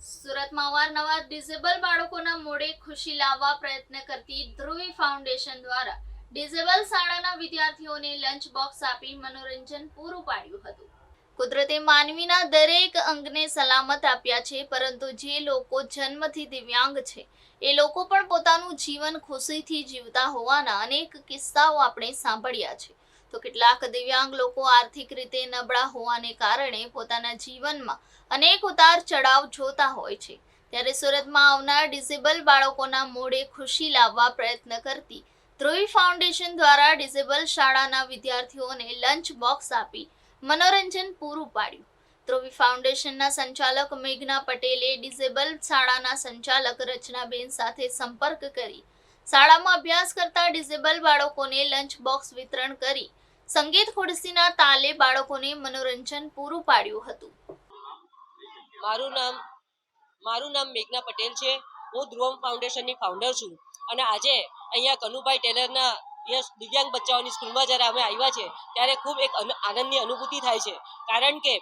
સુરતમાં અવારનવાર ડિઝેબલ બાળકોના મોડે ખુશી લાવવા પ્રયત્ન કરતી ધ્રુવી ફાઉન્ડેશન દ્વારા ડિઝેબલ શાળાના વિદ્યાર્થીઓને લંચ બોક્સ આપી મનોરંજન પૂરું પાડ્યું હતું. કુદરતે માનવીના દરેક અંગને સલામત આપ્યા છે, પરંતુ જે લોકો જન્મથી દિવ્યાંગ છે, એ લોકો પણ પોતાનું જીવન ખુશીથી જીવતા હોવાના અનેક કિસ્સાઓ આપણે સાંભળ્યા છે. તો કેટલાક દિવ્યાંગ લોકો આર્થિક રીતે નબળા હોવાને કારણે પોતાના જીવનમાં અનેક ઉતાર ચઢાવ જોતા હોય છે. ત્યારે સુરતમાં આવનાર ડિસેબલ બાળકોના મોડે ખુશી લાવવા પ્રયત્ન કરતી ધ્રુવી ફાઉન્ડેશન દ્વારા ડિસેબલ શાળાના વિદ્યાર્થીઓને લંચ બોક્સ આપી મનોરંજન પૂરું પાડ્યું. ધ્રુવી ફાઉન્ડેશનના સંચાલક મેઘના પટેલે ડિસેબલ શાળાના સંચાલક રચનાબેન સાથે સંપર્ક કરી શાળામાં અભ્યાસ કરતા ડિસેબલ બાળકોને લંચ બોક્સ વિતરણ કરી સંગીત ખુરશીના તાલે બાળકોને મનોરંજન પૂરું પાડ્યું હતું. મારું નામ મારું નામ મેઘના પટેલ છે. હું ધ્રુવમ ફાઉન્ડેશનની ફાઉન્ડર છું. અને આજે અહીંયા કનુભાઈ ટેલરના દિવ્યાંગ બચ્ચાઓની સ્કૂલમાં જ્યારે અમે આવ્યા છે, ત્યારે ખૂબ એક આનંદની અનુભૂતિ થાય છે. કારણ કે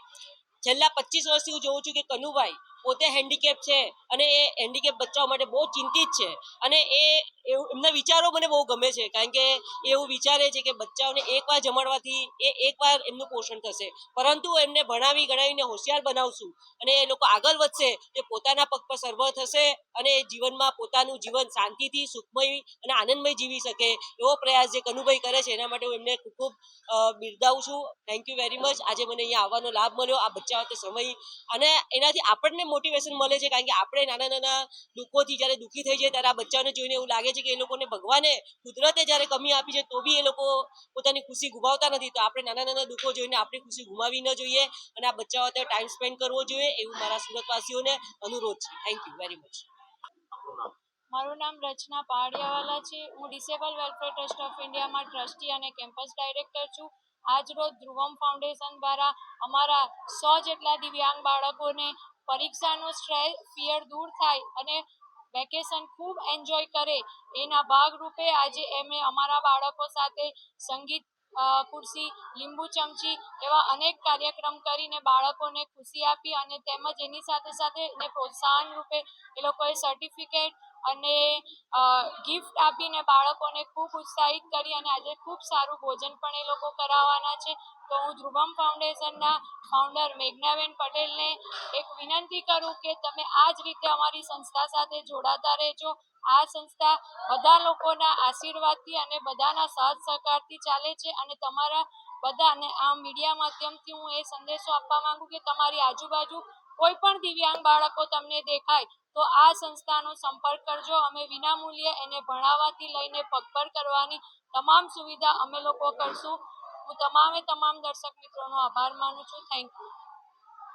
છેલ્લા પચીસ વર્ષથી હું જોઉં છું કે કનુભાઈ પોતે હેન્ડીકેપ છે અને એ હેન્ડીકેપ બચ્ચાઓ માટે બહુ ચિંતિત છે. અને એ એમના વિચારો મને બહુ ગમે છે, કારણ કે એવું વિચારે છે કે બચ્ચાઓને એકવાર જમાડવાથી એ એકવાર એમનું પોષણ થશે. પરંતુ એમને ભણાવી ગણાવીને હોશિયાર બનાવશું અને એ લોકો આગળ વધશે તે પોતાના પગ પર સર્વ થશે અને જીવનમાં પોતાનું જીવન શાંતિથી, સુખમય અને આનંદમય જીવી શકે એવો પ્રયાસ જે કનુભાઈ કરે છે, એના માટે હું એમને ખૂબ ખૂબ બિરદાવું છું. થેન્ક યુ વેરી મચ આજે મને અહીંયા આવવાનો લાભ મળ્યો. આ બચ્ચા વખતે સમય અને એનાથી આપણને મોટિવેશન મળે છે કારણ કે આપણે નાના નાના દુઃખોથી જ્યારે દુઃખી થઈ જાય ત્યારે આ બચ્ચાને જોઈને એવું લાગે છે કે એ લોકોને ભગવાને કુદરતે જ્યારે કમી આપી છે તો બી એ લોકો પોતાની ખુશી ગુમાવતા નથી. તો આપણે નાના નાના દુઃખો જોઈને આપણી ખુશી ગુમાવી ન જોઈએ અને આ બચ્ચાઓ અત્યારે ટાઈમ સ્પેન્ડ કરવો જોઈએ એવું મારા સુરતવાસીઓને અનુરોધ છે. થેન્ક યુ વેરી મચ મારું નામ રચના પહાડિયાવાલા છે. હું ડિસેબલ વેલફેર ટ્રસ્ટ ઓફ ઇન્ડિયામાં ટ્રસ્ટી અને કેમ્પસ ડાયરેક્ટર છું. આજરોજ ધ્રુવમ ફાઉન્ડેશન દ્વારા અમારા સો જેટલા દિવ્યાંગ બાળકોને પરીક્ષાનો સ્ટ્રેસ ફિયર દૂર થાય અને વેકેશન ખૂબ એન્જોય કરે એના ભાગરૂપે આજે એમણે અમારા બાળકો સાથે સંગીત ખુરશી લીંબુ ચમચી એવા અનેક કાર્યક્રમ કરીને બાળકોને ખુશી આપી અને તેમજ એની સાથે સાથે એને પ્રોત્સાહન રૂપે એ લોકોએ સર્ટિફિકેટ અને ગિફ્ટ આપીને બાળકોને ખૂબ ઉત્સાહિત કરી અને આજે ખૂબ સારું ભોજન પણ એ લોકો કરાવવાના છે. તો હું ધ્રુવમ ફાઉન્ડેશનના ફાઉન્ડર મેઘનાબેન પટેલને એક વિનંતી કરું કે તમે આ જ રીતે અમારી સંસ્થા સાથે જોડાતા રહેજો. આ સંસ્થા બધા લોકોના આશીર્વાદથી અને બધાના સાથ સહકારથી ચાલે છે અને તમારા બધાને આ મીડિયા માધ્યમથી હું એ સંદેશો આપવા માંગુ કે તમારી આજુબાજુ કોઈ પણ દિવ્યાંગ બાળકો તમને દેખાય, તો આ સંસ્થાનો સંપર્ક કરજો. અમે વિનામૂલ્યે એને ભણાવવાથી લઈને પગભર કરવાની તમામ સુવિધા અમે લોકો કરશું. હું તમામે તમામ દર્શક મિત્રોનો આભાર માનું છું. Thank you